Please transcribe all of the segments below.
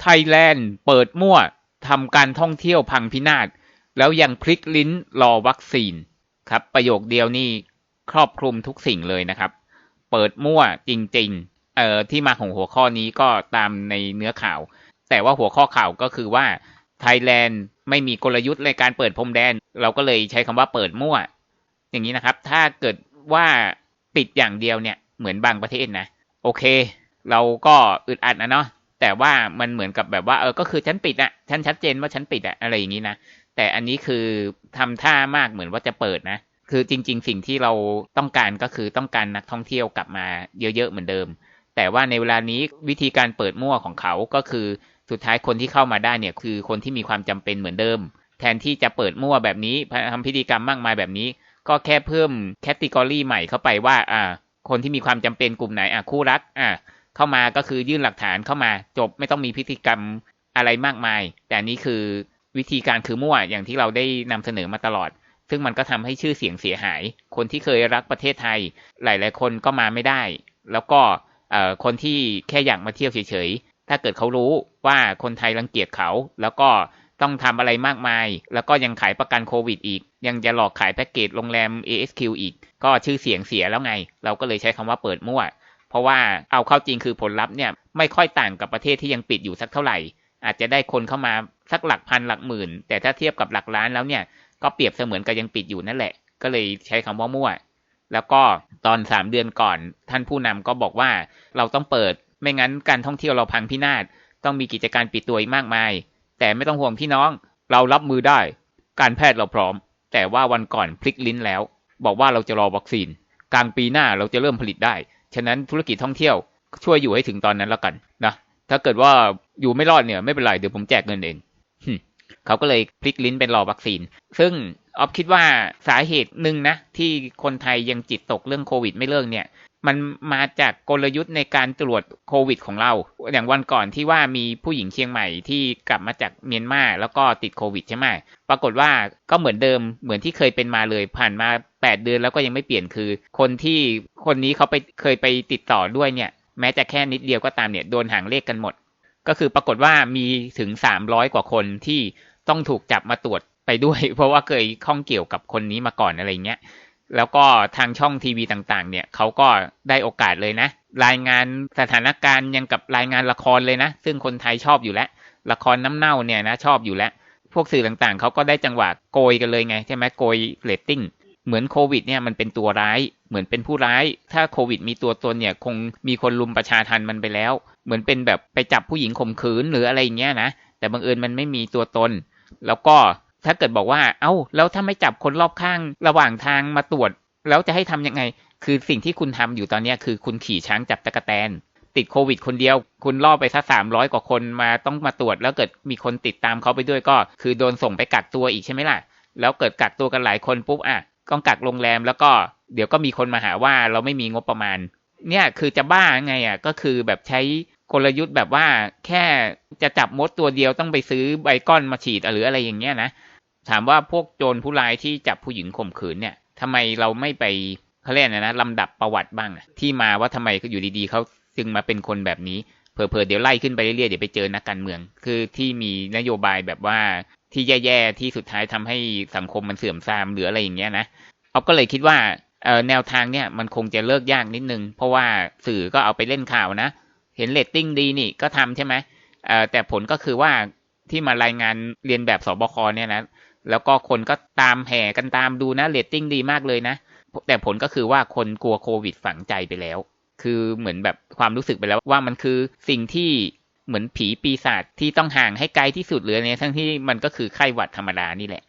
ไทยแลนด์เปิดมั่วทำการท่องเที่ยวพังพินาศ แล้วยังพลิกลิ้นรอวัคซีนครับ ประโยคเดียวนี่ครอบคลุมทุกสิ่งเลยนะครับ เปิดมั่วจริงๆเอ่อที่มาของหัวข้อนี้ก็ตามในเนื้อข่าว แต่ว่าหัวข้อข่าวก็คือว่าไทยแลนด์ไม่มีกลยุทธ์ในการเปิดพรมแดน เราก็เลยใช้คำว่าเปิดมั่ว อย่างนี้นะครับ ถ้าเกิดว่าปิดอย่างเดียวเนี่ยเหมือนบางประเทศนะ โอเค เราก็อึดอัดนะเนาะ แต่ว่ามันเหมือนกับแบบว่าเออก็คือฉันปิดอะฉันชัดเจนว่าฉันปิดอะอะไรอย่างนี้นะแต่อันนี้คือทำท่ามากเหมือนว่าจะเปิดนะ คือจริง ๆ สิ่งที่เราต้องการก็คือต้องการนักท่องเที่ยวกลับมาเยอะๆเหมือนเดิม แต่ว่าในเวลานี้วิธีการเปิดมั่วของเขาก็คือสุดท้ายคนที่เข้ามาได้เนี่ยคือคนที่มีความจำเป็นเหมือนเดิม แทนที่จะเปิดมั่วแบบนี้ทำพิธีกรรมมากมายแบบนี้ ก็แค่เพิ่มแคตตากรีใหม่เข้าไปว่าอ่าคนที่มีความจำเป็นกลุ่มไหนอะคู่รักอะ เข้ามาก็คือยื่นหลักฐานเข้ามาจบไม่ต้องมีพิธีกรรมอะไรมากมาย แต่นี้คือวิธีการคือมั่วอย่างที่เราได้นำเสนอมาตลอด ซึ่งมันก็ทำให้ชื่อเสียงเสียหาย คนที่เคยรักประเทศไทย หลาย ๆ คนก็มาไม่ได้ แล้วก็คนที่แค่อยากมาเที่ยวเฉย ๆ ถ้าเกิดเขารู้ว่าคนไทยรังเกียจเขา แล้วก็ต้องทำอะไรมากมาย แล้วก็ยังขายประกันโควิดอีก ยังจะหลอกขายแพ็กเกจโรงแรม ASQ อีก ก็ชื่อเสียงเสียแล้วไง เราก็เลยใช้คำว่าเปิดมั่ว เพราะว่าเอาเข้าจริงคือผลลัพธ์เนี่ยไม่ค่อยต่างกับประเทศที่ยังปิดอยู่สักเท่าไหร่ อาจจะได้คนเข้ามาสักหลักพันหลักหมื่น แต่ถ้าเทียบกับหลักล้านแล้วเนี่ยก็เปรียบเสมือนกับยังปิดอยู่นั่นแหละ ก็เลยใช้คำว่ามั่ว แล้วก็ตอนสามเดือนก่อน ท่านผู้นำก็บอกว่าเราต้องเปิด ไม่งั้นการท่องเที่ยวเราพังพินาศต้องมีกิจการปิดตัวอีกมากมาย แต่ไม่ต้องห่วงพี่น้อง เรารับมือได้ การแพทย์เราพร้อม แต่ว่าวันก่อนพลิกลิ้นแล้ว บอกว่าเราจะรอวัคซีน กลางปีหน้าเราจะเริ่มผลิตได้ ฉะนั้นธุรกิจท่องเที่ยวช่วยอยู่ให้ถึงตอนนั้นแล้วกันนะถ้าเกิดว่าอยู่ไม่รอดเนี่ยไม่เป็นไรเดี๋ยวผมแจกเงินเองเขาก็เลยพลิกลิ้นเป็นรอวัคซีน ซึ่งออฟคิดว่าสาเหตุหนึ่งนะ ที่คนไทยยังจิตตกเรื่องโควิดไม่เลิกเนี่ย มันมาจากกลยุทธ์ในการตรวจโควิดของเรา อย่างวันก่อนที่ว่ามีผู้หญิงเชียงใหม่ที่กลับมาจากเมียนมาแล้วก็ติดโควิดใช่ไหมปรากฏว่าก็เหมือนเดิมเหมือนที่เคยเป็นมาเลยผ่านมา 8เดือนแล้วก็ยังไม่เปลี่ยนคือ คนที่คนนี้เขาไปเคยไปติดต่อด้วยเนี่ย แม้จะแค่นิดเดียวก็ตามเนี่ยโดนหางเลขกันหมด ก็คือปรากฏว่ามีถึง300กว่าคนที่ต้องถูกจับมาตรวจไปด้วย เพราะว่าเคยข้องเกี่ยวกับคนนี้มาก่อนอะไรเงี้ยแล้วก็ทางช่องทีวีต่างๆ เนี่ยเขาก็ได้โอกาสเลยนะ รายงานสถานการณ์ยังกับรายงานละครเลยนะ ซึ่งคนไทยชอบอยู่แล้ว ละครน้ำเน่าเนี่ยนะชอบอยู่แล้ว พวกสื่อต่างๆ เขาก็ได้จังหวะโกยกันเลยไง ใช่ไหมโกยเรตติ้ง เหมือนโควิดเนี่ยมันเป็นตัวร้ายเหมือนเป็นผู้ร้าย ถ้าโควิด มีตัวตนเนี่ยคงมีคนลุมประชาทันมันไปแล้ว เหมือนเป็นแบบไปจับผู้หญิงข่มขืนหรืออะไรเงี้ยนะแต่บังเอิญมันไม่มีตัวตน แล้วก็ถ้าเกิดบอกว่า เอา้า แล้วถ้าไม่จับคนรอบข้างระหว่างทางมาตรวจ แล้วจะให้ทํำยังไง คือสิ่งที่คุณทำอยู่ตอนนี้คือคุณขี่ช้างจับตะกะแตน ติดโควิด คนเดียว คุณล่อไปสักสามร้อยกว่าคนมาต้องมาตรวจ แล้วเกิดมีคนติดตามเขาไปด้วยก็ คือโดนส่งไปกักตัวอีกใช่ไหมล่ะ แล้วเกิดกักตัวกันหลายคนปุ๊บอะ ต้องกักโรงแรมแล้วก็เดี๋ยวก็มีคนมาหาว่าเราไม่มีงบประมาณ เนี่ยคือจะบ้าไงอะก็คือแบบใช้กลยุทธ์แบบว่าแค่จะจับมดตัวเดียวต้องไปซื้อใบก้อนมาฉีดหรืออะไรอย่างเงี้ยนะถามว่าพวกโจรผู้ร้ายที่จับผู้หญิงข่มขืนเนี่ยทำไมเราไม่ไปเขาเรียกนะนะลำดับประวัติบ้างที่มาว่าทำไมอยู่ดีๆเขาจึงมาเป็นคนแบบนี้เพอเพอเดี๋ยวไล่ขึ้นไปเรื่อยๆเดี๋ยวไปเจอนักการเมือง คือที่มีนโยบายแบบว่า ที่แย่ๆที่สุดท้ายทำให้สังคมมันเสื่อมทรามหรืออะไรอย่างเงี้ยนะเอาก็เลยคิดว่าแนวทางเนี่ยมันคงจะเลิกยากนิดนึง เพราะว่าสื่อก็เอาไปเล่นข่าวนะ เห็นเลตติ้งดีนี่ก็ทำใช่ไหมแต่ผลก็คือว่าที่มารายงานเรียนแบบสบคเนี่ยนะแล้วก็คนก็ตามแห่กันตามดูนะเลตติ้งดีมากเลยนะ แต่ผลก็คือว่าคนกลัวโควิดฝังใจไปแล้ว คือเหมือนแบบความรู้สึกไปแล้วว่ามันคือสิ่งที่ เหมือนผีปีศาจที่ต้องห่างให้ไกลที่สุดเลยเนี่ยทั้งที่มันก็คือไข้หวัดธรรมดานี่แหละ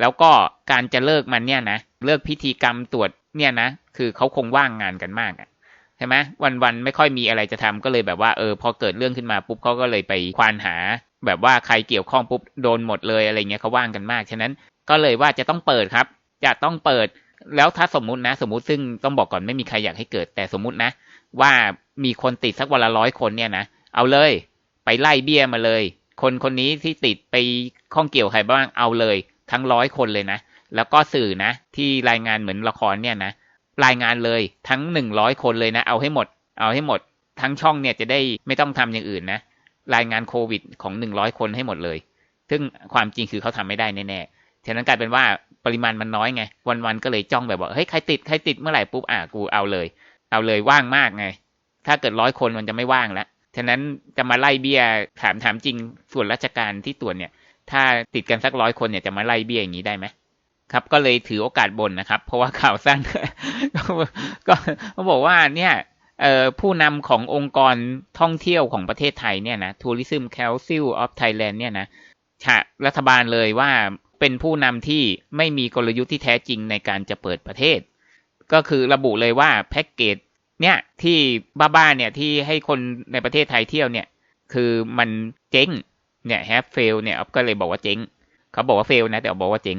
แล้วก็การจะเลิกมันเนี่ยนะเลิกพิธีกรรมตรวจเนี่ยนะคือเขาคงว่างงานกันมากอะใช่ไหมวันวันไม่ค่อยมีอะไรจะทำก็เลยแบบว่าเออพอเกิดเรื่องขึ้นมาปุ๊บเขาก็เลยไปควานหา แบบว่าใครเกี่ยวข้องปุ๊บโดนหมดเลยอะไรเงี้ยเขาว่างกันมากฉะนั้นก็เลยว่าจะต้องเปิดครับ จะต้องเปิดแล้วถ้าสมมุตินะ สมมุติซึ่งต้องบอกก่อนไม่มีใครอยากให้เกิดแต่สมมุตินะ ว่ามีคนติดสักวันละร้อยคนเนี่ยนะเอาเลย ไปไล่เบี้ยมาเลย คนคนนี้ที่ติดไปข้องเกี่ยวใครบ้างเอาเลย ทั้งร้อยคนเลยนะ แล้วก็สื่อนะ ที่รายงานเหมือนละครเนี่ยนะ รายงานเลยทั้งหนึ่งร้อยคนเลยนะ เอาให้หมด เอาให้หมด ทั้งช่องเนี่ยจะได้ไม่ต้องทำอย่างอื่นนะรายงานโควิดของหนึ่งร้อยคนให้หมดเลย ซึ่งความจริงคือเขาทำไม่ได้แน่ๆฉะนั้นกลายเป็นว่าปริมาณมันน้อยไง วันๆก็เลยจ้องแบบว่าเฮ้ยใครติดใครติดเมื่อไหร่ปุ๊บอะกูเอาเลย เอาเลยว่างมากไง ถ้าเกิดร้อยคนมันจะไม่ว่างแล้ว ฉะนั้นจะมาไล่เบี้ยถามถามจริงส่วนราชการที่ตรวจเนี่ย ถ้าติดกันสักร้อยคนเนี่ยจะมาไล่เบี้ยอย่างนี้ได้ไหมครับ ก็เลยถือโอกาสบ่นนะครับ เพราะว่าข่าวสั้นก็เขาบอกว่าเนี่ยผู้นำขององค์กรท่องเที่ยวของประเทศไทยเนี่ยนะ Tourism Council of Thailand เนี่ยนะฉะรัฐบาลเลยว่าเป็นผู้นำที่ไม่มีกลยุทธ์ที่แท้จริงในการจะเปิดประเทศ ก็คือระบุเลยว่าแพ็กเกจ เนี่ยที่บ้าๆเนี่ยที่ให้คนในประเทศไทยเที่ยวเนี่ย คือมันเจ๊งเนี่ยแฮปเฟลเนี่ยก็เลยบอกว่าเจ๊งเขาบอกว่าเฟลนะแต่บอกว่าเจ๊ง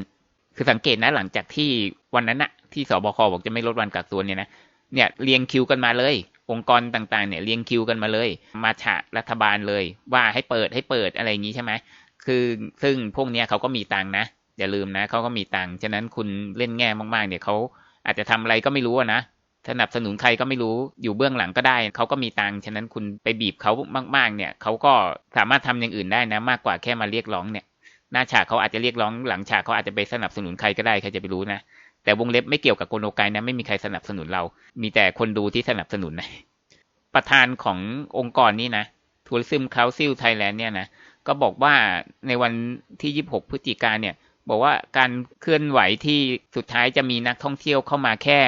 คือสังเกตนะหลังจากที่วันนั้นนะที่สบคบอกจะไม่ลดวันกักตัวเนี่ยนะเนี่ยเรียงคิวกันมาเลย องค์กรต่างๆเนี่ยเรียงคิวกันมาเลย มาฉะรัฐบาลเลย ว่าให้เปิดให้เปิดอะไรอย่างนี้ใช่ไหมคือซึ่งพวกเนี้เขาก็มีตังนะอย่าลืมนะเขาก็มีตังฉะนั้นคุณเล่นแง่มากๆเนี่ยเขาอาจจะทำอะไรก็ไม่รู้นะ สนับสนุนใครก็ไม่รู้อยู่เบื้องหลังก็ได้ เขาก็มีตังฉะนั้นคุณไปบีบเขามาก ๆ เนี่ยเขาก็สามารถทำอย่างอื่นได้นะ มากกว่าแค่มาเรียกร้องเนี่ย หน้าฉากเขาอาจจะเรียกร้องหลังฉากเขาอาจจะไปสนับสนุนใครก็ได้ใครจะไปรู้นะแต่วงเล็บไม่เกี่ยวกับโกโนไกนะไม่มีใครสนับสนุนเรา มีแต่คนดูที่สนับสนุนนะประธานขององค์กรนี้นะ Tourism Council Thailand เนี่ยนะก็บอกว่าในวันที่ 26 พฤศจิกาเนี่ย บอกว่าการเคลื่อนไหวที่สุดท้ายจะมีนักท่องเที่ยวเข้ามาแค่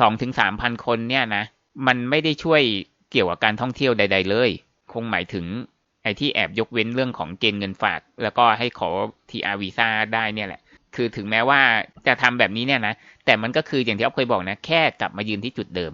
สองถึงสามพันคนเนี่ยนะ มันไม่ได้ช่วยเกี่ยวกับการท่องเที่ยวใด ๆ เลย คงหมายถึงไอ้ที่แอบยกเว้นเรื่องของเกณฑ์เงินฝาก แล้วก็ให้ขอ TR วีซ่าได้เนี่ยแหละ คือถึงแม้ว่าจะทำแบบนี้เนี่ยนะ แต่มันก็คืออย่างที่อ๊อฟเคยบอกนะ แค่กลับมายืนที่จุดเดิม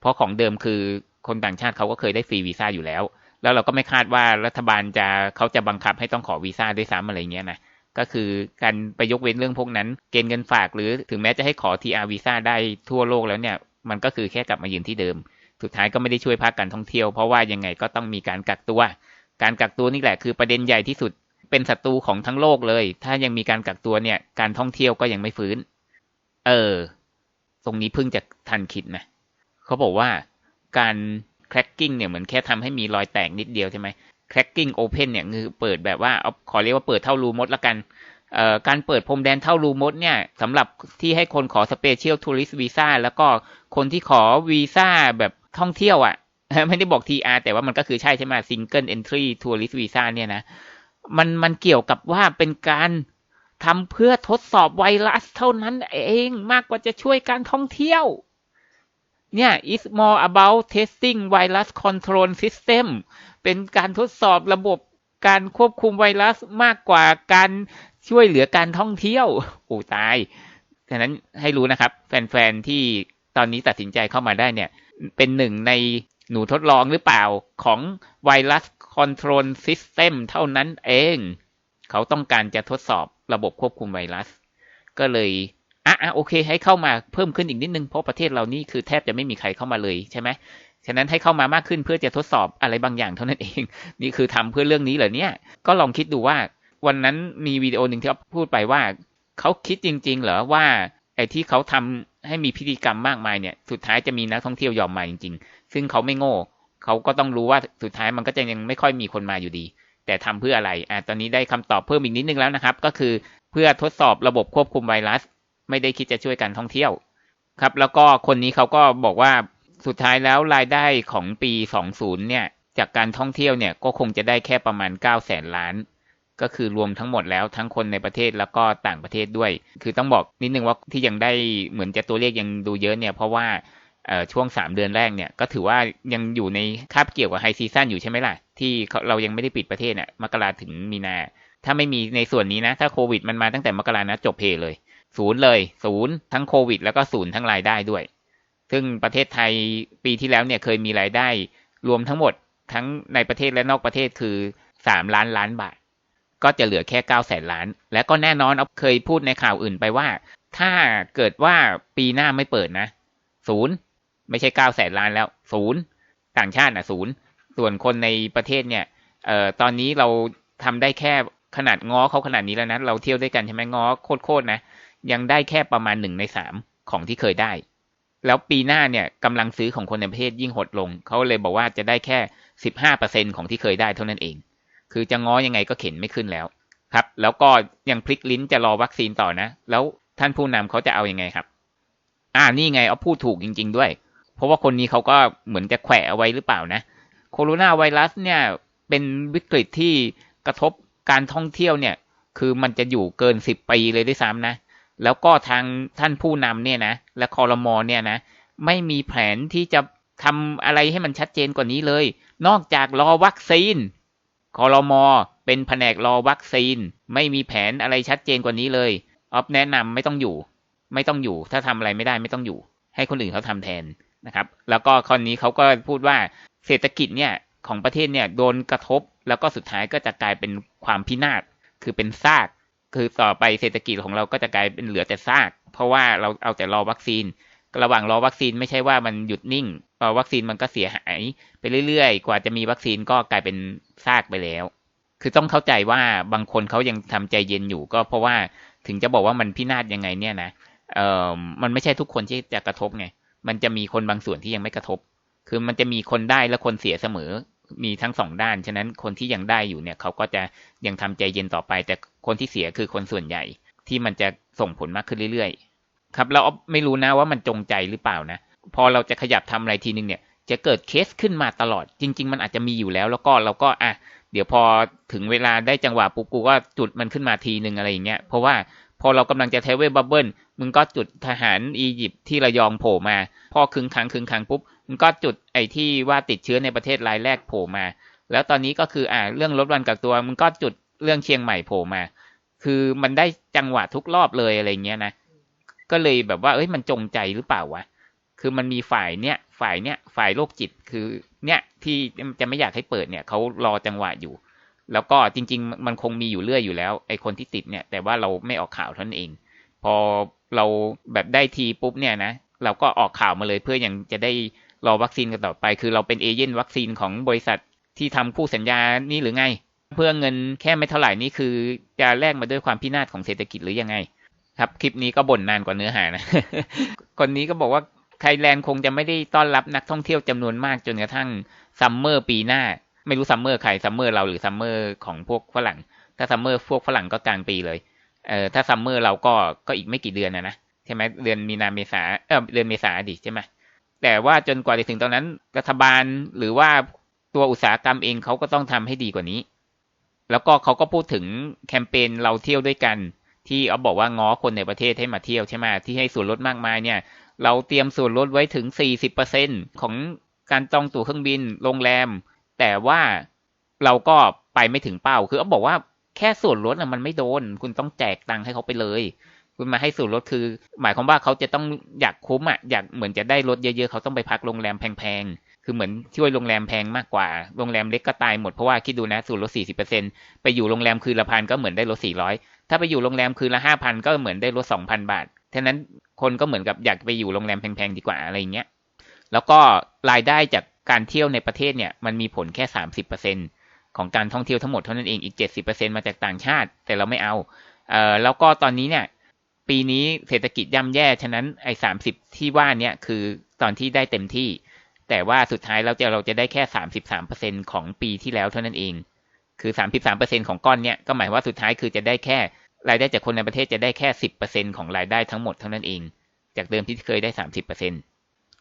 เพราะของเดิมคือคนต่างชาติเขาก็เคยได้ฟรีวีซ่าอยู่แล้ว แล้วเราก็ไม่คาดว่ารัฐบาลจะเขาจะบังคับให้ต้องขอวีซ่าด้วยซ้ำอะไรเงี้ยนะ ก็คือการไปยกเว้นเรื่องพวกนั้น เกณฑ์เงินฝากหรือถึงแม้จะให้ขอ TR วีซ่าได้ทั่วโลกแล้วเนี่ย มันก็คือแค่กลับมายืนที่เดิม สุดท้ายก็ไม่ได้ช่วยภาคการท่องเที่ยว เพราะว่ายังไงก็ต้องมีการกักตัว การกักตัวนี่แหละคือประเด็นใหญ่ที่สุด เป็นศัตรูของทั้งโลกเลย ถ้ายังมีการกักตัวเนี่ย การท่องเที่ยวก็ยังไม่ฟื้น เออ ตรงนี้เพิ่งจะทันคิดนะเขาบอกว่าการ cracking เนี่ยเหมือนแค่ทำให้มีรอยแตกนิดเดียวใช่ไหม cracking open เนี่ยคือเปิดแบบว่าเอาขอเรียกว่าเปิดเท่ารูมดละกันการเปิดพรมแดนเท่ารูมดเนี่ยสำหรับที่ให้คนขอสเปเชียลทัวริสต์วีซ่าแล้วก็คนที่ขอวีซ่าแบบท่องเที่ยวอะ่ะ ไม่ได้บอก TR แต่ว่ามันก็คือใช่ใช่ไหม Single Entry Tourist Visa เนี่ยนะ มันมันเกี่ยวกับว่าเป็นการทำเพื่อทดสอบไวรัสเท่านั้นเองมากกว่าจะช่วยการท่องเที่ยว เนี่ย is more about testing virus control system เป็นการทดสอบระบบการควบคุมไวรัสมากกว่าการช่วยเหลือการท่องเที่ยวโอ้ตายฉะนั้นให้รู้นะครับ แฟนๆที่ตอนนี้ตัดสินใจเข้ามาได้เนี่ย เป็นหนึ่งในหนูทดลองหรือเปล่าของไวรัสคอนโทรลซิสเต็มเท่านั้นเอง เขาต้องการจะทดสอบระบบควบคุมไวรัส ก็เลยอะอะโอเค ให้เข้ามาเพิ่มขึ้นอีกนิดนึง เพราะประเทศเรานี่คือแทบจะไม่มีใครเข้ามาเลยใช่ไหม ฉะนั้นให้เข้ามามากขึ้นเพื่อจะทดสอบอะไรบางอย่างเท่านั้นเอง นี่คือทำเพื่อเรื่องนี้เหรอเนี่ย ก็ลองคิดดูว่า วันนั้นมีวิดีโอหนึ่งที่เขาพูดไปว่าเขาคิดจริง ๆ เหรอว่าไอ้ที่เขาทำให้มีพิธีกรรมมากมายเนี่ย สุดท้ายจะมีนักท่องเที่ยวยอมมาจริง ๆ ซึ่งเขาไม่โง่เขาก็ต้องรู้ว่าสุดท้ายมันก็จะยังไม่ค่อยมีคนมาอยู่ดี แต่ทำเพื่ออะไรอ่าตอนนี้ได้คำตอบเพิ่มอีกนิดนึงแล้วนะครับ ก็คือเพื่อทดสอบระบบควบคุมไวรัส ไม่ได้คิดจะช่วยการท่องเที่ยวครับ แล้วก็คนนี้เขาก็บอกว่า สุดท้ายแล้วรายได้ของปี 20 เนี่ย จากการท่องเที่ยวเนี่ยก็คงจะได้แค่ประมาณ 9 แสนล้าน ก็คือรวมทั้งหมดแล้วทั้งคนในประเทศแล้วก็ต่างประเทศด้วย คือต้องบอกนิดนึงว่าที่ยังได้เหมือนจะตัวเลขยังดูเยอะเนี่ย เพราะว่าช่วง 3 เดือนแรกเนี่ยก็ถือว่ายังอยู่ในคาบเกี่ยวกับไฮซีซั่นอยู่ใช่ไหมล่ะ ที่เรายังไม่ได้ปิดประเทศเนี่ยมกราถึงมีนา ถ้าไม่มีในส่วนนี้นะ ถ้าโควิดมันมาตั้งแต่มกรานะจบเพเลย ศูนย์เลย ศูนย์ทั้งโควิด แล้วก็ศูนย์ทั้งรายได้ด้วย ซึ่งประเทศไทยปีที่แล้วเนี่ยเคยมีรายได้ รวมทั้งหมดทั้งในประเทศและนอกประเทศคือ 3 ล้านล้านบาท ก็จะเหลือแค่เก้าแสนล้าน และก็แน่นอนเอาเคยพูดในข่าวอื่นไปว่า ถ้าเกิดว่าปีหน้าไม่เปิดนะศูนย์ไม่ใช่เก้าแสนล้านแล้วศูนย์ต่างชาตินะศูนย์ส่วนคนในประเทศเนี่ยเอ่อตอนนี้เราทำได้แค่ขนาดง้อเขาขนาดนี้แล้วนะ เราเที่ยวด้วยกันใช่ไหมง้อโคตรๆนะ ยังได้แค่ประมาณหนึ่งในสามของที่เคยได้ แล้วปีหน้าเนี่ยกำลังซื้อของคนในประเทศยิ่งหดลง เขาเลยบอกว่าจะได้แค่สิบห้าเปอร์เซ็นของที่เคยได้เท่านั้นเอง คือจะง้อยังไงก็เข็นไม่ขึ้นแล้วครับ แล้วก็ยังพลิกลิ้นจะรอวัคซีนต่อนะ แล้วท่านผู้นำเขาจะเอาอยัางไงครับ อ่านี่ไงเอาพูดถูกจริง ๆ ด้วย เพราะว่าคนนี้เขาก็เหมือนจะแขวะเอาไว้หรือเปล่านะโคโรนาไวรัสเนี่ยเป็นวิกฤตที่กระทบการท่องเที่ยวเนี่ย คือมันจะอยู่เกินสิบปีเลยด้วยซ้ำนะ แล้วก็ทางท่านผู้นำเนี่ยนะ และคอรมอเนี่ยนะ ไม่มีแผนที่จะทำอะไรให้มันชัดเจนกว่านี้เลย นอกจากรอวัคซีนคอรมอเป็นแผนกรอวัคซีน ไม่มีแผนอะไรชัดเจนกว่านี้เลยออฟแนะนำไม่ต้องอยู่ ไม่ต้องอยู่ ถ้าทำอะไรไม่ได้ไม่ต้องอยู่ ให้คนอื่นเขาทำแทนนะครับ แล้วก็คนนี้เขาก็พูดว่าเศรษฐกิจเนี่ยของประเทศเนี่ยโดนกระทบ แล้วก็สุดท้ายก็จะกลายเป็นความพินาศคือเป็นซาก คือต่อไปเศรษฐกิจของเราก็จะกลายเป็นเหลือแต่ซาก เพราะว่าเราเอาแต่รอวัคซีน ระหว่างรอวัคซีนไม่ใช่ว่ามันหยุดนิ่งพอวัคซีนมันก็เสียหายไปเรื่อยๆ กว่าจะมีวัคซีนก็กลายเป็นซากไปแล้ว คือต้องเข้าใจว่าบางคนเขายังทำใจเย็นอยู่ก็เพราะว่าถึงจะบอกว่ามันพินาศยังไงเนี่ยนะเอ่อมันไม่ใช่ทุกคนที่จะกระทบไง มันจะมีคนบางส่วนที่ยังไม่กระทบ คือมันจะมีคนได้และคนเสียเสมอ มีทั้งสองด้าน ฉะนั้นคนที่ยังได้อยู่เนี่ย เขาก็จะยังทำใจเย็นต่อไป แต่คนที่เสียคือคนส่วนใหญ่ ที่มันจะส่งผลมากขึ้นเรื่อยๆ ครับเราไม่รู้นะว่ามันจงใจหรือเปล่านะ พอเราจะขยับทำอะไรทีนึงเนี่ย จะเกิดเคสขึ้นมาตลอด จริง ๆ มันอาจจะมีอยู่แล้ว แล้วก็เราก็อะเดี๋ยวพอถึงเวลาได้จังหวะปุ๊บกูก็จุดมันขึ้นมาทีหนึ่งอะไรอย่างเงี้ย เพราะว่าพอเรากำลังจะเทเวบับเบิลมึงก็จุดทหารอียิปต์ที่ระยองโผล่มา พอคึงคังคึงคังปุ๊บ มึงก็จุดไอ้ที่ว่าติดเชื้อในประเทศรายแรกโผล่มา แล้วตอนนี้ก็คืออ่าเรื่องลดวันกักตัวมึงก็จุดเรื่องเชียงใหม่โผล่มา คือมันได้จังหวะทุกรอบเลยอะไรเงี้ยนะก็เลยแบบว่าเอ้ยมันจงใจหรือเปล่าวะคือมันมีฝ่ายเนี้ยฝ่ายเนี้ยฝ่ายโรคจิตคือเนี้ยที่จะไม่อยากให้เปิดเนี่ยเขารอจังหวะอยู่ แล้วก็จริง ๆ มันคงมีอยู่เรื่อยอยู่แล้วไอคนที่ติดเนี่ย แต่ว่าเราไม่ออกข่าวท่านั้นเอง พอเราแบบได้ทีปุ๊บเนี่ยนะเราก็ออกข่าวมาเลยเพื่ออยังจะได้ รอวัคซีนกันต่อไป คือเราเป็นเอเย่นวัคซีนของบริษัทที่ทำคู่สัญญานี่หรือไง เพื่อเงินแค่ไม่เท่าไหร่นี่คือจะแลกมาด้วยความพินาศของเศรษฐกิจหรือยังไง ครับ คลิปนี้ก็บ่นนานกว่าเนื้อหานะคนนี้ก็บอกว่าไทยแลนด์คงจะไม่ได้ต้อนรับนักท่องเที่ยวจำนวนมากจนกระทั่งซัมเมอร์ปีหน้า ไม่รู้ซัมเมอร์ใครซัมเมอร์เราหรือซัมเมอร์ของพวกฝรั่ง ถ้าซัมเมอร์พวกฝรั่งก็กลางปีเลยเอ่อถ้าซัมเมอร์เราก็ก็อีกไม่กี่เดือนนะนะใช่ไหมเดือนมีนาเมษาเออเดือนเมษาดิใช่ไหม แต่ว่าจนกว่าจะถึงตอนนั้น รัฐบาลหรือว่าตัวอุตสาหกรรมเองเขาก็ต้องทำให้ดีกว่านี้ แล้วก็เขาก็พูดถึงแคมเปญเราเที่ยวด้วยกัน ที่เขาบอกว่าง้อคนในประเทศให้มาเที่ยวใช่ไหมที่ให้ส่วนลดมากมายเนี่ย เราเตรียมส่วนลดไว้ถึง 40%ของการจองตั๋วเครื่องบินโรงแรม แต่ว่าเราก็ไปไม่ถึงเป้า คือเขาบอกว่าแค่ส่วนลดนะมันไม่โดน คุณต้องแจกตังค์ให้เขาไปเลย คุณมาให้ส่วนลดคือ หมายความว่าเขาจะต้องอยากคุ้มอะอยากเหมือนจะได้ลดเยอะๆเขาต้องไปพักโรงแรมแพงๆคือเหมือนช่วยโรงแรมแพงมากกว่าโรงแรมเล็กก็ตายหมดเพราะว่าคิดดูนะส่วนลด40%ไปอยู่โรงแรมคืนละพันก็เหมือนได้ลด400ถ้าไปอยู่โรงแรมคืนละ5,000ก็เหมือนได้ลด2,000บาทฉะนั้นคนก็เหมือนกับอยากไปอยู่โรงแรมแพงๆดีกว่าอะไรเงี้ยแล้วก็รายได้จากการเที่ยวในประเทศเนี่ยมันมีผลแค่สามสิบเปอร์เซ็นของการท่องเที่ยวทั้งหมดเท่านั้นเองอีกเจ็ดสิบเปอร์เซ็นมาจากต่างชาติ แต่เราไม่เอาเอ่อแล้วก็ตอนนี้เนี่ย ปีนี้เศรษฐกิจย่ำแย่ ฉะนั้นไอ้สามสิบที่ว่าเนี่ยคือตอนที่ได้เต็มที่ แต่ว่าสุดท้ายเราจะเราจะได้แค่สามสิบสามเปอร์เซ็นของปีที่แล้วเท่านั้นเอง คือสามสิบสามเปอร์เซ็นของก้อนเนี่ยก็หมายว่าสุดท้ายคือจะได้แค่รายได้จากคนในประเทศจะได้แค่สิบเปอร์เซ็นของรายได้ทั้งหมดเท่านั้นเอง จากเดิมที่เคยได้สามสิบเปอร์เซ็นต์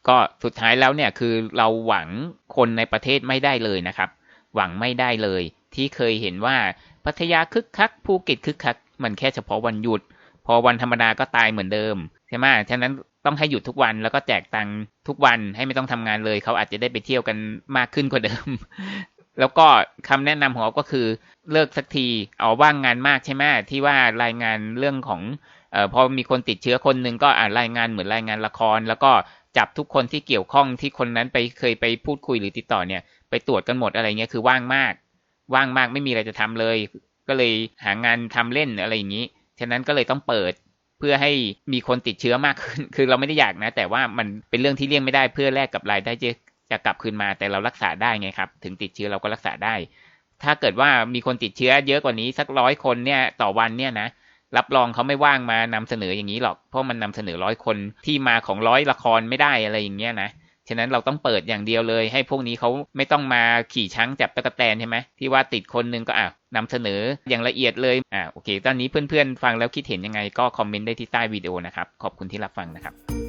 ก็สุดท้ายแล้วเนี่ยคือเราหวังคนในประเทศไม่ได้เลยนะครับ หวังไม่ได้เลย ที่เคยเห็นว่าพัทยาคึกคักภูเก็ตคึกคัก มันแค่เฉพาะวันหยุด อวันธรรมดาก็ตายเหมือนเดิมใช่ไหมฉะนั้นต้องให้หยุดทุกวันแล้วก็แจกตังค์ทุกวันให้ไม่ต้องทำงานเลย เขาอาจจะได้ไปเที่ยวกันมากขึ้นกว่าเดิม แล้วก็คำแนะนำของเราก็คือเลิกสักทีเอาว่างงานมากใช่ไหมที่ว่ารายงานเรื่องของอพอมีคนติดเชื้อคนหนึ่งก็อ่านรายงานเหมือนรายงานละคร แล้วก็จับทุกคนที่เกี่ยวข้องที่คนนั้นไปเคยไปพูดคุยหรือติดต่อเนี่ยไปตรวจกันหมดอะไรเงี้ยคือว่างมาก ว่างมากไม่มีอะไรจะทำเลย ก็เลยหางานทำเล่นอะไรอย่างนี้ ฉะนั้นก็เลยต้องเปิดเพื่อให้มีคนติดเชื้อมากขึ้น คือเราไม่ได้อยากนะ แต่ว่ามันเป็นเรื่องที่เลี่ยงไม่ได้เพื่อแลกกับรายได้จะจะกลับคืนมา แต่เรารักษาได้ไงครับ ถึงติดเชื้อเราก็รักษาได้ ถ้าเกิดว่ามีคนติดเชื้อเยอะกว่านี้สักร้อยคนเนี่ยต่อวันเนี่ยนะรับรองเขาไม่ว่างมานำเสนออย่างนี้หรอก เพราะมันนำเสนอร้อยคนที่มาของร้อยละครไม่ได้อะไรอย่างเงี้ยนะ ฉะนั้นเราต้องเปิดอย่างเดียวเลย ให้พวกนี้เขาไม่ต้องมาขี่ช้างจับตะกแตนใช่ไหมที่ว่าติดคนนึงก็อะนำเสนออย่างละเอียดเลยอ่าโอเค ตอนนี้เพื่อนๆ ฟังแล้วคิดเห็นยังไงก็คอมเมนต์ได้ที่ใต้วิดีโอนะครับ ขอบคุณที่รับฟังนะครับ